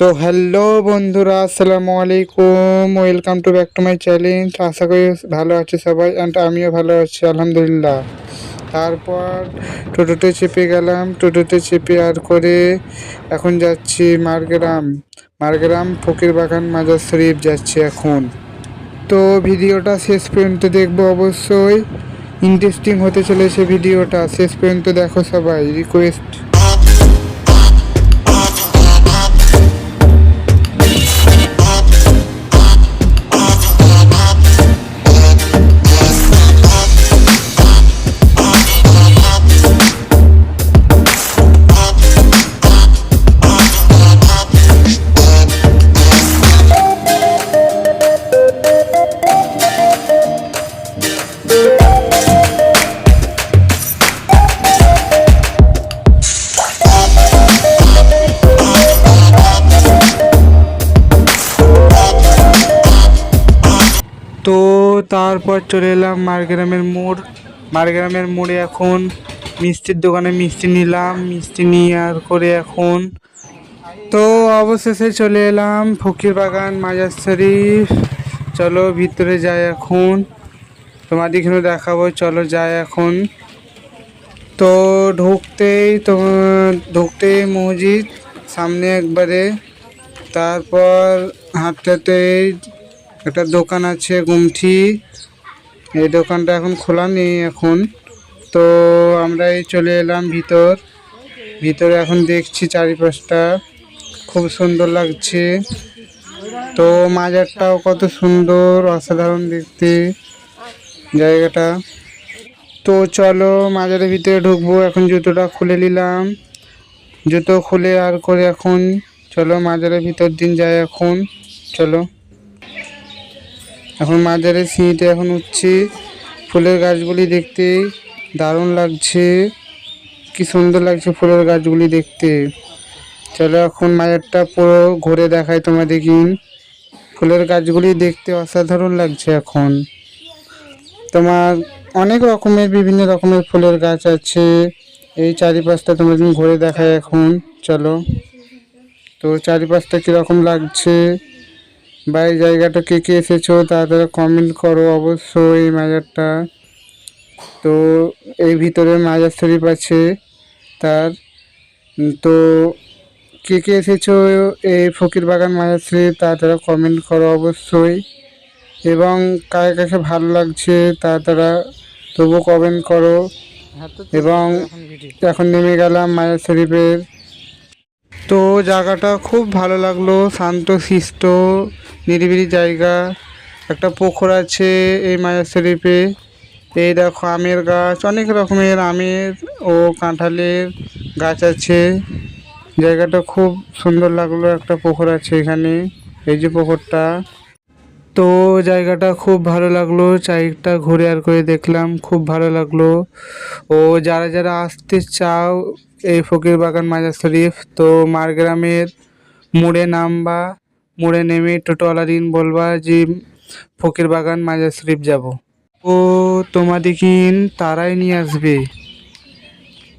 তো হ্যালো বন্ধুরা, আসসালামু আলাইকুম। Welcome to back to my challenge আশা করি ভালো আছে সবাই অ্যান্ড আমিও ভালো আছি, আলহামদুলিল্লাহ। তারপর টোটোতে চেপে গেলাম। টোটোতে চেপে আর করে এখন যাচ্ছি মারগ্রাম। মারগ্রাম ফকির বাগান মাজার শরীফ যাচ্ছি এখন। তো ভিডিওটা শেষ পর্যন্ত দেখব অবশ্যই। ইন্টারেস্টিং হতে চলেছে ভিডিওটা। শেষ পর্যন্ত দেখো সবাই। রিকোয়েস্ট তো তারপর চলে এলাম মারগ্রামের মোড়। মারগ্রামের মোড়ে এখন মিষ্টির দোকানে মিষ্টি নিলাম, মিষ্টি নিয়ে করে এখন। তো অবশেষে চলে এলাম ফকির বাগান মাজার শরীফ চলো ভিতরে যাই এখন। তোমাদেরকেও দেখাবো, চলো যাই এখন। তো ঢুকতেই তো, ঢুকতেই মসজিদ সামনে একবারে। তারপর হাঁটতে একটা দোকান আছে, গুমঠি। এই দোকানটা এখন খোলা নেই এখন। তো আমরা এই চলে এলাম ভিতর। ভিতরে এখন দেখছি চারিপাশটা খুব সুন্দর লাগছে। তো মাজারটাও কত সুন্দর, অসাধারণ দেখতে জায়গাটা। তো চলো মাজারের ভিতরে ঢুকবো, এখন জুতোটা খুলে নিলাম। জুতো খুলে আর করে এখন চলো মাজারের ভিতর দিন যাই এখন। চলো। এখন মাজারের সিঁড়িতে এখন উঠছি। ফুলের গাছগুলি দেখতে দারুণ লাগছে। কি সুন্দর লাগছে ফুলের গাছগুলি দেখতে। চলো এখন মাজারটা পুরো ঘুরে দেখায় তোমাদের কিন ফুলের গাছগুলি দেখতে অসাধারণ লাগছে এখন। তোমার অনেক রকমের, বিভিন্ন রকমের ফুলের গাছ আছে। এই চারিপাশটা তোমাদের ঘুরে দেখায় এখন। চলো। তো চারিপাশটা কীরকম লাগছে? বা এই জায়গাটা কে কে এসেছ তাড়াতাড়ি কমেন্ট করো অবশ্যই এই মাজারটা। তো এই ভিতরে মাজার শরীফ আছে তার। তো কে কে এসেছ এই ফকির বাগান মাজার শরীফ তাড়াতাড়ি কমেন্ট করো অবশ্যই। এবং কার কাছে ভালো লাগছে তাড়াতাড়ি তবু কমেন্ট করো। এবং এখন নেমে গেলাম মায়ার শরীফের। তো জায়গাটা খুব ভালো লাগল শান্ত শিষ্ট। নিরিবিলি জায়গা, একটা পুকুর আছে এই মায়ার শরীফে। এই দেখো আমের গাছ, অনেক রকমের আমের ও কাঁঠালের গাছ আছে। জায়গাটা খুব সুন্দর লাগল, একটা পুকুর আছে এখানে, এই যে পুকুরটা। তো জায়গাটা খুব ভালো লাগল চারিটা ঘুরে আর করে দেখলাম, খুব ভালো লাগল। ও যারা যারা আসতে চাও এই ফকির বাগান মাজার শরীফ, তো মারগ্রামের মোড়ে নামবা। মোড়ে নেমে টোটোওয়ালা দিন বলবা যে, ফকির বাগান মাজার শরীফ যাব। ও তোমাদিকিন তারাই নিয়ে আসবে।